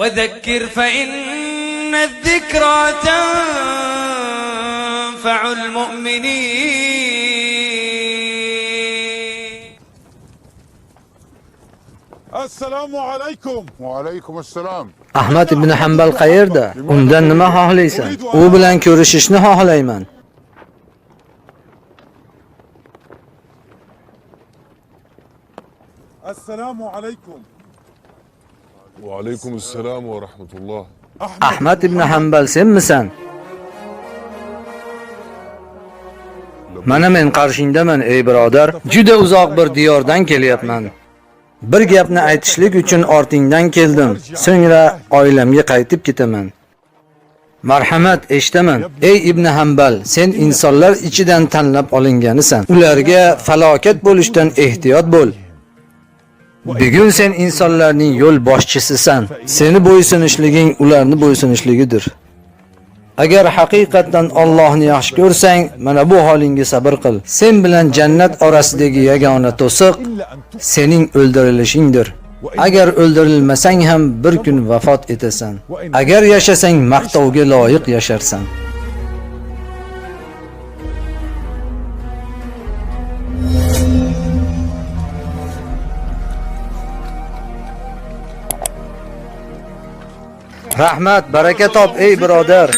وذكر فإن الذكرى تنفع المؤمنين. السلام عليكم. وعليكم السلام. أحمد بن حنبل خير ده أمدن ما هاهليسا وبلن كورششن هاهليمن السلام عليكم. Va alaykum assalom va rahmatulloh. Ahmad ibn Hanbal senmisan? Mana men qarshingdaman ey birodar. Juda uzoq bir diyordan kelyapman. Bir gapni aytishlik uchun ortingdan keldim. So'ngra oilamga qaytib ketaman. Marhamat eshitaman. Ey Ibn Hanbal, sen insonlar ichidan tanlab olinganisan. Ularga falokat bo'lishdan ehtiyot bo'l. Bugun sen insonlarning yo'l boshchisisan. Seni bo'ysunishliging ularni bo'ysunishligidir. Agar haqiqatan Allohni yaxshi ko'rsang, mana bu holingga sabr qil. Sen bilan jannat orasidagi yagona to'siq sening o'ldirilishingdir. Agar o'ldirilmasang ham bir kun vafot etasan. Agar yashasang maqtovga loyiq yasharsan. Rahmat, baraka top ey birodar.